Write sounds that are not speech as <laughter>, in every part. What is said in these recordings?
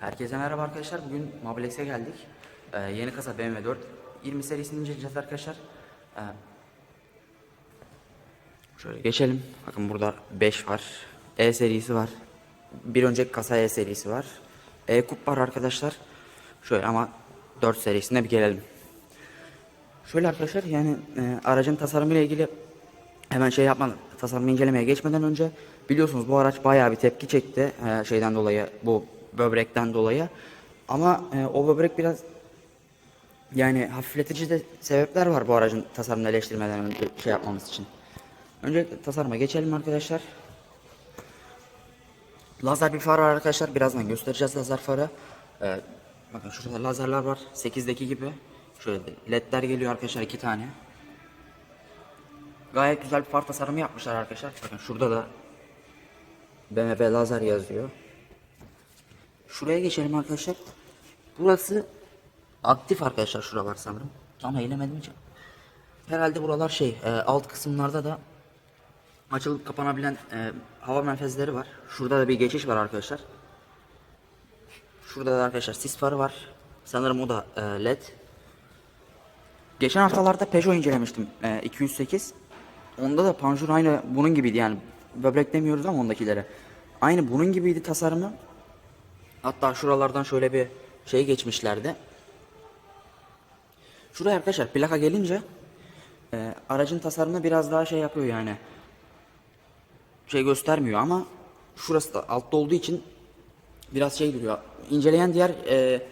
Herkese merhaba arkadaşlar. Bugün Mobilex'e geldik. Ee, yeni kasa BMW 4 20 serisini inceleyeceğiz arkadaşlar. Ee, şöyle geçelim. Bakın burada 5 var. E serisi var. Bir önceki kasa E serisi var. E kup var arkadaşlar. Şöyle ama 4 serisine bir gelelim. Şöyle arkadaşlar yani e, aracın tasarımıyla ilgili hemen şey yapmadan tasarım incelemeye geçmeden önce biliyorsunuz bu araç bayağı bir tepki çekti e, şeyden dolayı bu böbrekten dolayı ama e, o böbrek biraz yani hafifletici de sebepler var bu aracın tasarımını eleştirmeden önce şey yapmamız için. Önce tasarıma geçelim arkadaşlar. Lazer bir far arkadaşlar. Birazdan göstereceğiz lazer farı. Ee, bakın şurada lazerler var. 8'deki gibi. Şöyle ledler geliyor arkadaşlar iki tane. Gayet güzel bir far tasarımı yapmışlar arkadaşlar. Bakın şurada da BMW lazer yazıyor. Şuraya geçelim arkadaşlar. Burası aktif arkadaşlar şuralar sanırım. Ama eylemedim hiç. Herhalde buralar şey e, alt kısımlarda da açılıp kapanabilen e, hava menfezleri var. Şurada da bir geçiş var arkadaşlar. Şurada da arkadaşlar sis farı var. Sanırım o da e, led. Geçen haftalarda Peugeot incelemiştim. E, 208. Onda da panjur aynı bunun gibiydi yani. Böbrek demiyoruz ama ondakilere. Aynı bunun gibiydi tasarımı. Hatta şuralardan şöyle bir şey geçmişlerdi. Şuraya arkadaşlar plaka gelince e, aracın tasarımını biraz daha şey yapıyor yani. Şey göstermiyor ama şurası da altta olduğu için biraz şey duruyor. İnceleyen diğer e,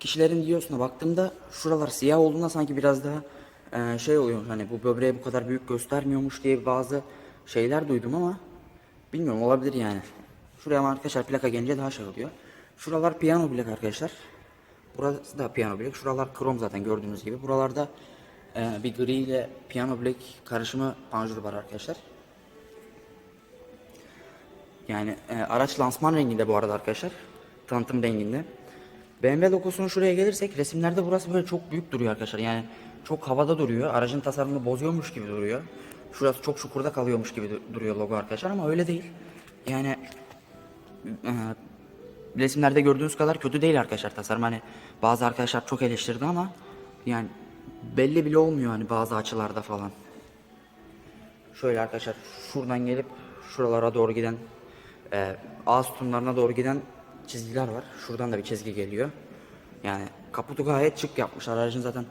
kişilerin videosuna baktığımda şuralar siyah olduğunda sanki biraz daha e, şey oluyor hani bu böbreği bu kadar büyük göstermiyormuş diye bazı şeyler duydum ama bilmiyorum olabilir yani. Şuraya arkadaşlar plaka gelince daha şey oluyor. Şuralar piyano bilek arkadaşlar. Burası da piyano bilek. Şuralar krom zaten gördüğünüz gibi. Buralarda e, bir gri ile piyano bilek karışımı panjur var arkadaşlar. Yani e, araç lansman renginde bu arada arkadaşlar. Tanıtım renginde. BMW logosunun şuraya gelirsek resimlerde burası böyle çok büyük duruyor arkadaşlar. Yani çok havada duruyor. Aracın tasarımını bozuyormuş gibi duruyor. Şurası çok çukurda kalıyormuş gibi du- duruyor logo arkadaşlar ama öyle değil. Yani e, resimlerde gördüğünüz kadar kötü değil arkadaşlar tasarım. Hani bazı arkadaşlar çok eleştirdi ama yani belli bile olmuyor hani bazı açılarda falan. Şöyle arkadaşlar şuradan gelip şuralara doğru giden e, ağız sütunlarına doğru giden çizgiler var. Şuradan da bir çizgi geliyor. Yani kaputu gayet şık yapmışlar. Aracın zaten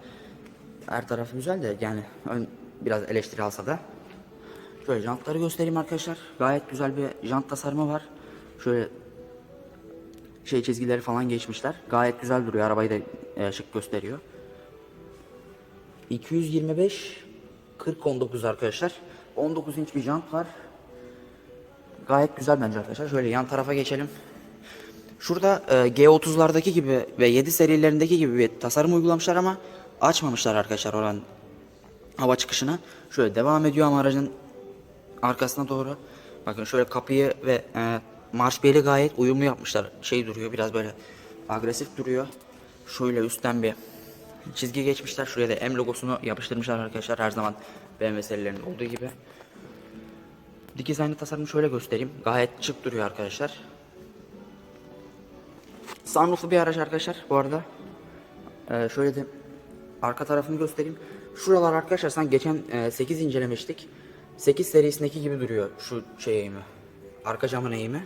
her tarafı güzel de yani ön biraz eleştiri alsa da. Şöyle jantları göstereyim arkadaşlar. Gayet güzel bir jant tasarımı var. Şöyle şey çizgileri falan geçmişler. Gayet güzel duruyor. Arabayı da e, şık gösteriyor. 225 40 19 arkadaşlar. 19 inç bir jant var. Gayet güzel bence arkadaşlar. Şöyle yan tarafa geçelim. Şurada e, G30'lardaki gibi ve 7 serilerindeki gibi bir tasarım uygulamışlar ama açmamışlar arkadaşlar oranın hava çıkışına. Şöyle devam ediyor ama aracın arkasına doğru. Bakın şöyle kapıyı ve e, marş beli gayet uyumlu yapmışlar. Şey duruyor biraz böyle agresif duruyor. Şöyle üstten bir çizgi geçmişler. Şuraya da M logosunu yapıştırmışlar arkadaşlar her zaman BMW serilerinde olduğu gibi. Dikiz aynı tasarımı şöyle göstereyim. Gayet şık duruyor arkadaşlar. Sunrooflu bir araç arkadaşlar bu arada. Ee, şöyle de arka tarafını göstereyim. Şuralar arkadaşlar sen geçen e, 8 incelemiştik. 8 serisindeki gibi duruyor şu şey eğimi. Arka camın eğimi.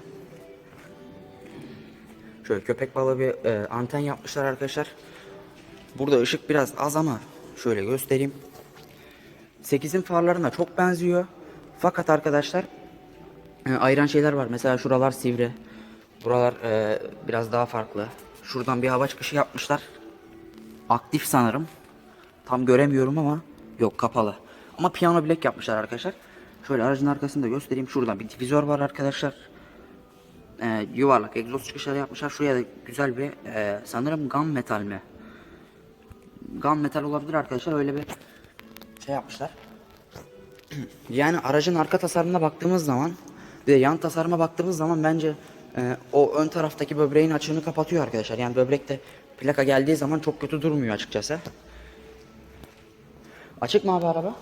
Şöyle köpek balığı bir e, anten yapmışlar arkadaşlar. Burada ışık biraz az ama şöyle göstereyim. 8'in farlarına çok benziyor. Fakat arkadaşlar e, ayıran şeyler var. Mesela şuralar sivri. Buralar e, biraz daha farklı. Şuradan bir hava çıkışı yapmışlar. Aktif sanırım. Tam göremiyorum ama yok kapalı. Ama piyano bilek yapmışlar arkadaşlar. Şöyle aracın arkasını da göstereyim. Şuradan bir difüzör var arkadaşlar. E, yuvarlak egzoz çıkışları yapmışlar. Şuraya da güzel bir e, sanırım gam metal mi? Gam metal olabilir arkadaşlar. Öyle bir şey yapmışlar. <clears throat> Yani aracın arka tasarımına baktığımız zaman bir de yan tasarıma baktığımız zaman bence e, o ön taraftaki böbreğin açığını kapatıyor arkadaşlar. Yani böbrekte plaka geldiği zaman çok kötü durmuyor açıkçası. Açık mı abi araba?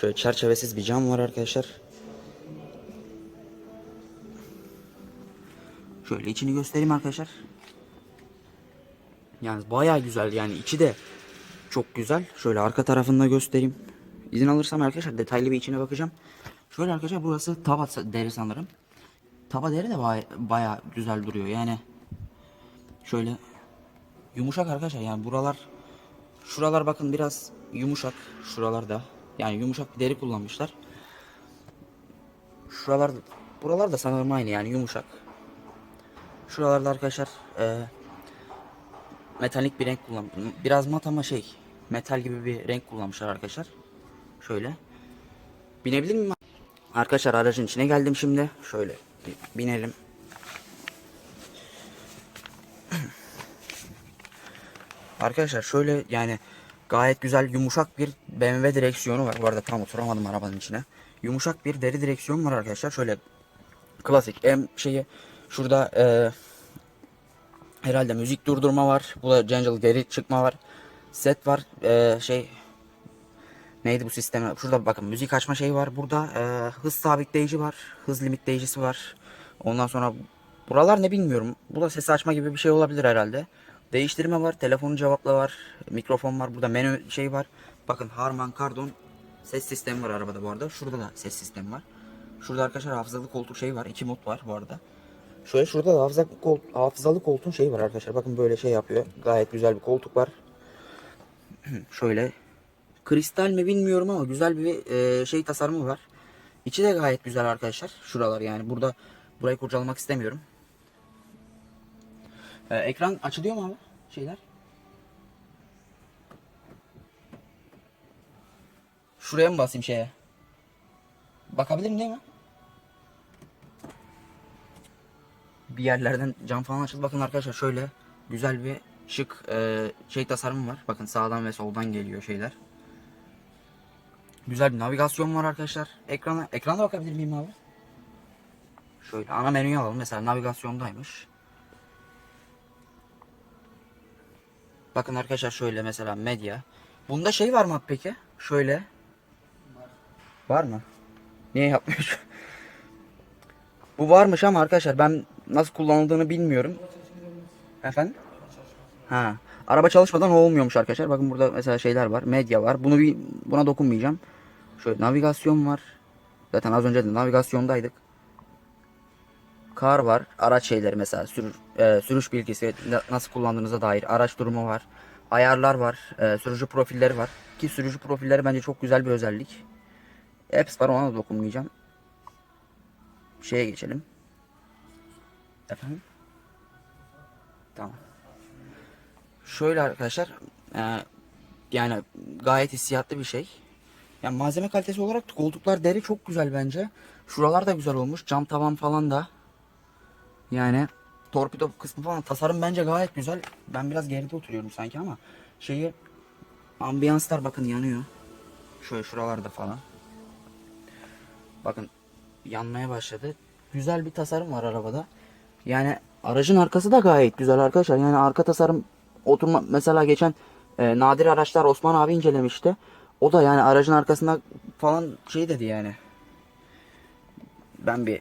Şöyle çerçevesiz bir cam var arkadaşlar. Şöyle içini göstereyim arkadaşlar. Yani bayağı güzel yani içi de çok güzel. Şöyle arka tarafını da göstereyim. İzin alırsam arkadaşlar detaylı bir içine bakacağım. Şöyle arkadaşlar burası tava deri sanırım. Tava deri de baya, bayağı güzel duruyor yani. Şöyle yumuşak arkadaşlar yani buralar şuralar bakın biraz yumuşak şuralarda yani yumuşak bir deri kullanmışlar. Şuralar buralar da sanırım aynı yani yumuşak. Şuralarda arkadaşlar e, metalik bir renk kullan biraz mat ama şey metal gibi bir renk kullanmışlar arkadaşlar. Şöyle. Binebilir miyim? Arkadaşlar aracın içine geldim şimdi. Şöyle binelim. <clears throat> Arkadaşlar şöyle yani gayet güzel yumuşak bir BMW direksiyonu var. Bu arada tam oturamadım arabanın içine. Yumuşak bir deri direksiyon var arkadaşlar. Şöyle klasik M şeyi şurada e, herhalde müzik durdurma var. Bu da Gentle geri çıkma var. Set var. E, şey neydi bu sistem? Şurada bakın müzik açma şeyi var. Burada e, hız sabitleyici var. Hız limitleyicisi var. Ondan sonra buralar ne bilmiyorum. Bu da ses açma gibi bir şey olabilir herhalde. Değiştirme var. Telefonu cevapla var. Mikrofon var. Burada menü şey var. Bakın Harman Kardon ses sistemi var arabada bu arada. Şurada da ses sistemi var. Şurada arkadaşlar hafızalı koltuk şey var. İki mod var bu arada. Şöyle şurada da hafıza, kol, hafızalı koltuğun şeyi var arkadaşlar. Bakın böyle şey yapıyor. Gayet güzel bir koltuk var. <clears throat> Şöyle kristal mi bilmiyorum ama güzel bir e, şey tasarımı var. İçi de gayet güzel arkadaşlar. Şuralar yani burada burayı kurcalamak istemiyorum. E, ekran açılıyor mu abi? Şeyler. Şuraya mı basayım şeye? Bakabilirim değil mi? Bir yerlerden cam falan açıldı. Bakın arkadaşlar şöyle güzel bir şık e, şey tasarımı var. Bakın sağdan ve soldan geliyor şeyler. Güzel bir navigasyon var arkadaşlar. Ekrana ekrana bakabilir miyim abi? Şöyle ana menüyü alalım. Mesela navigasyondaymış. Bakın arkadaşlar şöyle mesela medya. Bunda şey var mı peki? Şöyle. Var mı? Niye yapmıyor? Bu varmış ama arkadaşlar ben nasıl kullanıldığını bilmiyorum. Efendim? Ha. Araba çalışmadan olmuyormuş arkadaşlar. Bakın burada mesela şeyler var. Medya var. Bunu bir buna dokunmayacağım. Şöyle navigasyon var. Zaten az önce de navigasyondaydık. Kar var. Araç şeyleri mesela sürür, e, sürüş bilgisi na- nasıl kullandığınıza dair araç durumu var. Ayarlar var. e, sürücü profilleri var. Ki sürücü profilleri bence çok güzel bir özellik. Apps var ona da dokunmayacağım. Şeye geçelim. Efendim? Tamam. Şöyle arkadaşlar. e, yani gayet hissiyatlı bir şey. Yani malzeme kalitesi olarak koltuklar deri çok güzel bence. Şuralar da güzel olmuş. Cam tavan falan da. Yani torpido kısmı falan tasarım bence gayet güzel. Ben biraz geride oturuyorum sanki ama şeyi ambiyanslar bakın yanıyor. Şöyle şuralarda falan. Bakın yanmaya başladı. Güzel bir tasarım var arabada. Yani aracın arkası da gayet güzel arkadaşlar. Yani arka tasarım oturma mesela geçen e, nadir araçlar Osman abi incelemişti. O da yani aracın arkasında falan şey dedi yani. Ben bir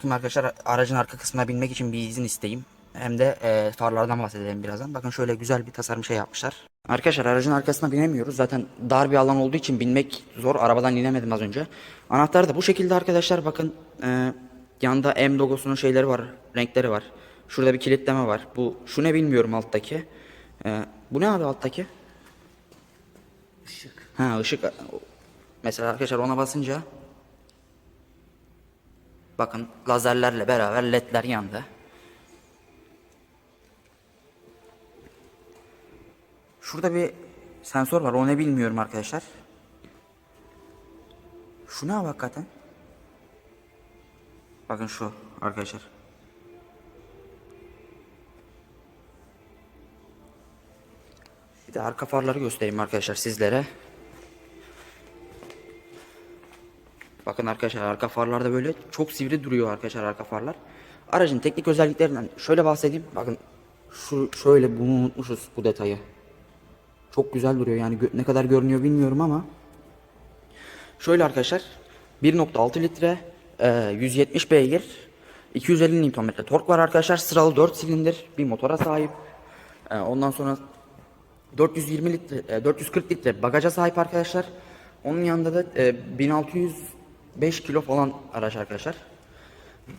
çıkayım arkadaşlar aracın arka kısmına binmek için bir izin isteyeyim. Hem de e, farlardan bahsedelim birazdan. Bakın şöyle güzel bir tasarım şey yapmışlar. Arkadaşlar aracın arkasına binemiyoruz. Zaten dar bir alan olduğu için binmek zor. Arabadan inemedim az önce. Anahtar da bu şekilde arkadaşlar. Bakın e, yanda M logosunun şeyleri var. Renkleri var. Şurada bir kilitleme var. Bu şu ne bilmiyorum alttaki. E, bu ne abi alttaki? Işık. Ha ışık mesela arkadaşlar ona basınca bakın lazerlerle beraber ledler yandı. Şurada bir sensör var. O ne bilmiyorum arkadaşlar. Şu ne hakikaten? Bakın şu arkadaşlar. Bir de arka farları göstereyim arkadaşlar sizlere. Bakın arkadaşlar arka farlarda böyle çok sivri duruyor arkadaşlar arka farlar. Aracın teknik özelliklerinden şöyle bahsedeyim. Bakın şu şöyle bunu unutmuşuz bu detayı. Çok güzel duruyor yani ne kadar görünüyor bilmiyorum ama. Şöyle arkadaşlar 1.6 litre e, 170 beygir 250 Nm tork var arkadaşlar. Sıralı 4 silindir bir motora sahip. E, ondan sonra 420 litre e, 440 litre bagaja sahip arkadaşlar. Onun yanında da 1600 5 kilo falan araç arkadaşlar.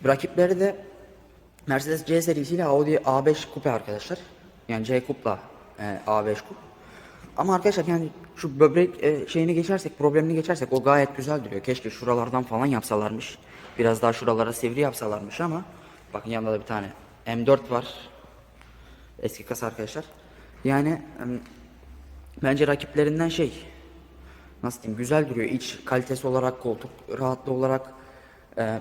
Rakipleri de Mercedes C serisiyle Audi A5 Coupe arkadaşlar. Yani C Coupe'la e, A5 Coupe. Ama arkadaşlar yani şu böbrek e, şeyini geçersek, problemini geçersek o gayet güzel duruyor. Keşke şuralardan falan yapsalarmış. Biraz daha şuralara sivri yapsalarmış ama bakın yanında da bir tane M4 var. Eski kasa arkadaşlar. Yani bence rakiplerinden şey nasıl diyeyim güzel duruyor. İç kalitesi olarak, koltuk rahatlığı olarak e,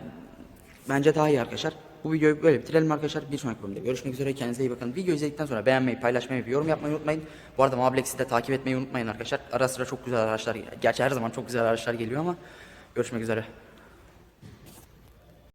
bence daha iyi arkadaşlar. Bu videoyu böyle bitirelim arkadaşlar. Bir sonraki bölümde görüşmek üzere. Kendinize iyi bakın. Video izledikten sonra beğenmeyi, paylaşmayı ve yorum yapmayı unutmayın. Bu arada Mablex'i de takip etmeyi unutmayın arkadaşlar. Ara sıra çok güzel araçlar, gerçi her zaman çok güzel araçlar geliyor ama görüşmek üzere.